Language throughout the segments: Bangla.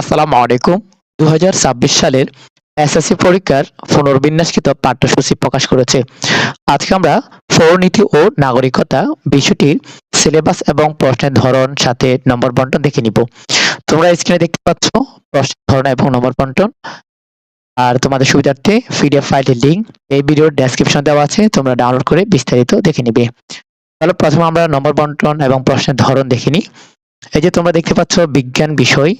আসসালামু আলাইকুম। দু হাজার ছাব্বিশ সালের এসএসসি পরীক্ষার পুনর্বিন্যাসকৃত পাঠ্যসূচি প্রকাশ করেছে। আজকে আমরা পৌরনীতি ও নাগরিকতা বিষয়টির সিলেবাস এবং প্রশ্নের ধরন সাথে নম্বর বন্টন দেখে নিব। তোমরা স্ক্রিনে দেখতে পাচ্ছ প্রশ্নের ধরন এবং নম্বর বন্টন। আর তোমাদের সুবিধার্থে পিডিএফ ফাইলের লিঙ্ক এই ভিডিওর ডেসক্রিপশন দেওয়া আছে, তোমরা ডাউনলোড করে বিস্তারিত দেখে নিবে। তাহলে প্রথমে আমরা নম্বর বন্টন এবং প্রশ্নের ধরন দেখে নিই। এই যে তোমরা দেখতে পাচ্ছ বিজ্ঞান বিষয়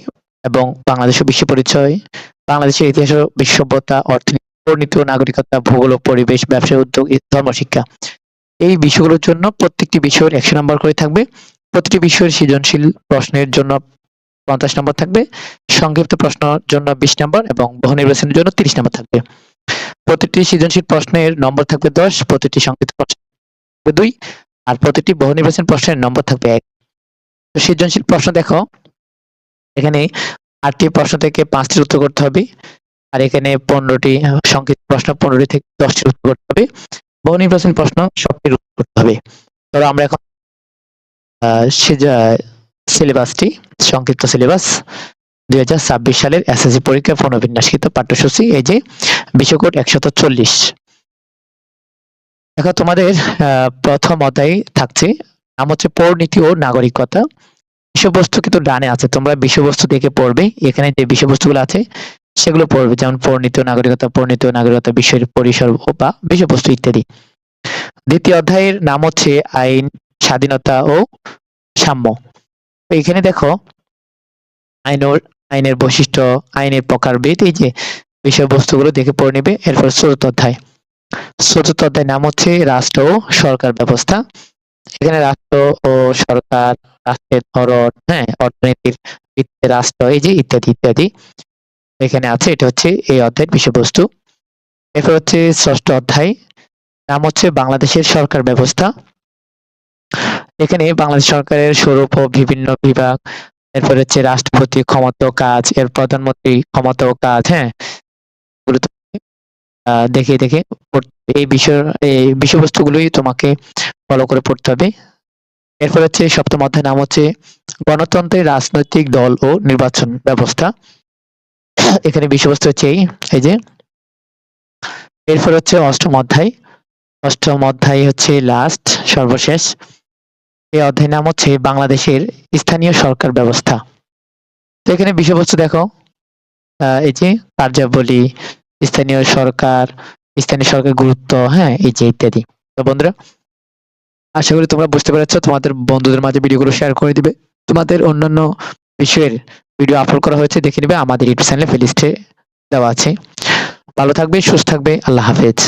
এবং বাংলাদেশের বিশ্ব পরিচয়। বাংলাদেশের ইতিহাস ও অর্থনীতি নাগরিকতা, ভূগোল পরিবেশ, ব্যবসা, উদ্যোগ ধর্মশিক্ষা এই বিষয়গুলোর জন্য প্রত্যেকটি বিষয়ের একশো নম্বর করে থাকবে। প্রতিটি বিষয়ের সৃজনশীল প্রশ্নের জন্য পঞ্চাশ নম্বর থাকবে। সংক্ষিপ্ত প্রশ্নের জন্য বিশ নম্বর এবং বহু নির্বাচনের জন্য তিরিশ নম্বর থাকবে। প্রতিটি সৃজনশীল প্রশ্নের নম্বর থাকবে দশ, প্রতিটি সংক্ষিপ্ত প্রশ্ন দুই, আর প্রতিটি বহু নির্বাচন প্রশ্নের নম্বর থাকবে এক। সৃজনশীল প্রশ্ন দেখো। এখানে আটটি প্রশ্ন থেকে পাঁচটির উত্তর করতে হবে। আর এখানে পনেরোটি সংক্ষিপ্ত প্রশ্ন, পনেরোটি থেকে দশটির উত্তর করতে হবে। বহু নির্বাচন প্রশ্ন, সবটির উত্তর করতে হবে। ধরো আমরা এখন সিলেবাসটি, সংক্ষিপ্ত সিলেবাস, দুই হাজার ছাব্বিশ সালের এসএসসি পরীক্ষা পুনর্বিন্যাসকৃত পাঠ্যসূচি, এই যে বিশ্বকোট একশত চল্লিশ। এখন তোমাদের প্রথম অধ্যায় থাকছে, নাম হচ্ছে পৌরনীতি ও নাগরিকতা। বিষয়বস্তু কিন্তু ডানে আছে। তোমরা বিষয়বস্তু দেখে পড়বে। এখানে যে বিষয়বস্তুগুলো আছে, সেগুলো পড়বে। যেমন পরিণত নাগরিকতা পরিণত নাগরিকতা বিষয়ের পরিসর বা বিষয়বস্তু ইত্যাদি। দ্বিতীয় অধ্যায়ের নাম হচ্ছে আইন, স্বাধীনতা ও সাম্য। এখানে দেখো, আইন আইনের বৈশিষ্ট্য, আইনের প্রকার প্রকারভেদ, এই যে বিষয়বস্তুগুলো দেখে পড়ে নিবে। এরপর চতুর্থ অধ্যায়। চতুর্থ অধ্যায় নাম হচ্ছে রাষ্ট্র ও সরকার ব্যবস্থা। এখানে রাষ্ট্র ও সরকার, রাষ্ট্রের ধরন হ্যাঁ অর্থনীতির রাষ্ট্র, এই যে ইত্যাদি ইত্যাদি এখানে আছে, এটা হচ্ছে এই অধ্যায়ের বিষয়বস্তু। এরপর হচ্ছে ষষ্ঠ অধ্যায়, নাম হচ্ছে বাংলাদেশের সরকার ব্যবস্থা। এখানে বাংলাদেশ সরকারের স্বরূপ ও বিভিন্ন বিভাগ, এরপর হচ্ছে রাষ্ট্রপতি ক্ষমতা কাজ, এর প্রধানমন্ত্রী ক্ষমতা ও কাজ হ্যাঁ দেখে দেখে, এই বিষয়, এই বিষয়বস্তুগুলোই তোমাকে ফলো করে পড়তে হবে। এরপর হচ্ছে সপ্তম অধ্যায় নাম হচ্ছে গণতন্ত্রের রাজনৈতিক দল ও নির্বাচন ব্যবস্থা। এখানে বিষয়বস্তু হচ্ছে এই যে। এরপর হচ্ছে অষ্টম অধ্যায়। অষ্টম অধ্যায় হচ্ছে লাস্ট সর্বশেষ। এই অধ্যায় নাম হচ্ছে বাংলাদেশের স্থানীয় সরকার ব্যবস্থা। তো এখানে বিষয়বস্তু দেখো। এই যে কার্যাবলী, স্থানীয় সরকার স্থানীয় সরকার গুরুত্ব হ্যাঁ এই যে ইত্যাদি। তো বন্ধুরা আশা করি তোমরা বুঝতে পেরেছ, তোমাদের বন্ধুদের মাঝে ভিডিওগুলো শেয়ার করে দিবে। তোমাদের অন্যান্য বিষয়ের ভিডিও আপলোড করা হয়েছে, দেখে নিবে আমাদের ইউটিউব চ্যানেলে প্লেলিস্টে দেওয়া আছে। ভালো থাকবে, সুস্থ থাকবে, আল্লাহ হাফেজ।